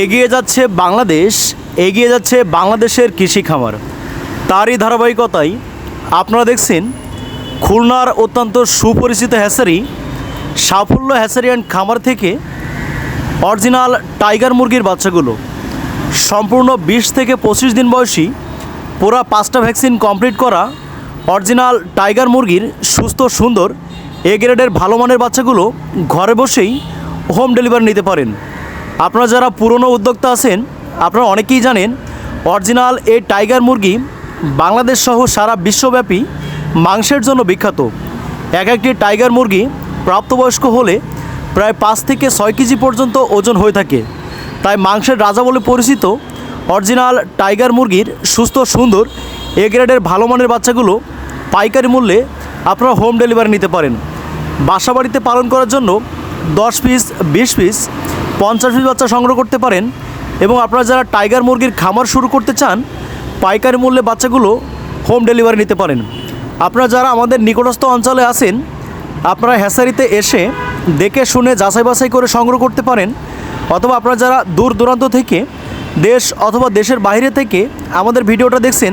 এগিয়ে যাচ্ছে বাংলাদেশ, এগিয়ে যাচ্ছে বাংলাদেশের কৃষি খামার। তারই ধারাবাহিকতায় আপনারা দেখছেন খুলনার অত্যন্ত সুপরিচিত হ্যাসারি, সাফল্য হ্যাসারি অ্যান্ড খামার থেকে অরিজিনাল টাইগার মুরগির বাচ্চাগুলো। সম্পূর্ণ বিশ থেকে পঁচিশ দিন বয়সী পুরা পাঁচটা ভ্যাকসিন কমপ্লিট করা অরিজিনাল টাইগার মুরগির সুস্থ, সুন্দর, এ গ্রেডের ভালো মানের বাচ্চাগুলো ঘরে বসেই হোম ডেলিভারি নিতে পারেন। আপনারা যারা পুরনো উদ্যোক্তা আছেন, আপনারা অনেকেই জানেন, অরিজিনাল এই টাইগার মুরগি বাংলাদেশ সহ সারা বিশ্বব্যাপী মাংসের জন্য বিখ্যাত। এক একটি টাইগার মুরগি প্রাপ্তবয়স্ক হলে প্রায় পাঁচ থেকে ছয় কেজি পর্যন্ত ওজন হয়ে থাকে। তাই মাংসের রাজা বলে পরিচিত অরিজিনাল টাইগার মুরগির সুস্থ, সুন্দর, এ গ্রেডের ভালো মানের বাচ্চাগুলো পাইকারি মূল্যে আপনারা হোম ডেলিভারি নিতে পারেন। বাসা বাড়িতে পালন করার জন্য দশ পিস, বিশ পিস পঞ্চাশ পিস বাচ্চা সংগ্রহ করতে পারেন এবং আপনারা যারা টাইগার মুরগির খামার শুরু করতে চান, পাইকারি মূল্যে বাচ্চাগুলো হোম ডেলিভারি নিতে পারেন। আপনারা যারা আমাদের নিকটস্থ অঞ্চলে আছেন, আপনারা হ্যাসারিতে এসে দেখে শুনে যাচাই বাছাই করে সংগ্রহ করতে পারেন অথবা আপনারা যারা দূর দূরান্ত থেকে, দেশ অথবা দেশের বাইরে থেকে আমাদের ভিডিওটা দেখছেন,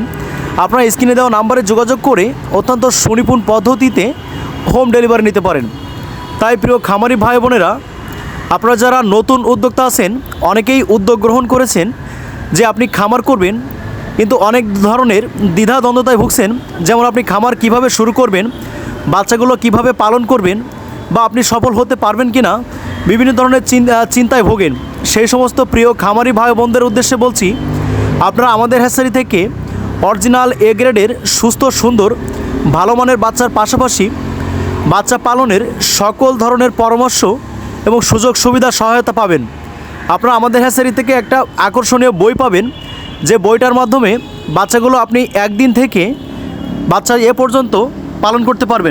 আপনারা স্ক্রিনে দেওয়া নাম্বারে যোগাযোগ করে অত্যন্ত সুনিপুণ পদ্ধতিতে হোম ডেলিভারি নিতে পারেন। তাই প্রিয় খামারি ভাই বোনেরা আপনারা যারা নতুন উদ্যোক্তা আছেন, অনেকেই উদ্যোগ গ্রহণ করেছেন যে আপনি খামার করবেন, কিন্তু অনেক ধরনের দ্বিধা দ্বন্দ্বতায় ভুগছেন, যেমন আপনি খামার কীভাবে শুরু করবেন, বাচ্চাগুলো কীভাবে পালন করবেন, বা আপনি সফল হতে পারবেন কি না বিভিন্ন ধরনের চিন- চিন্তায় ভোগেন। সেই সমস্ত প্রিয় খামারি ভাই বোনদের উদ্দেশ্যে বলছি, আপনারা আমাদের হ্যাসারি থেকে অরিজিনাল এ গ্রেডের সুস্থ, সুন্দর, ভালো মানের বাচ্চার পাশাপাশি বাচ্চা পালনের সকল ধরনের পরামর্শ এবং সুযোগ সুবিধা সহায়তা পাবেন। আপনারা আমাদের হ্যাসারি থেকে একটা আকর্ষণীয় বই পাবেন। যে বইটার মাধ্যমে বাচ্চাগুলো আপনি একদিন থেকে বাচ্চা এ পর্যন্ত পালন করতে পারবেন।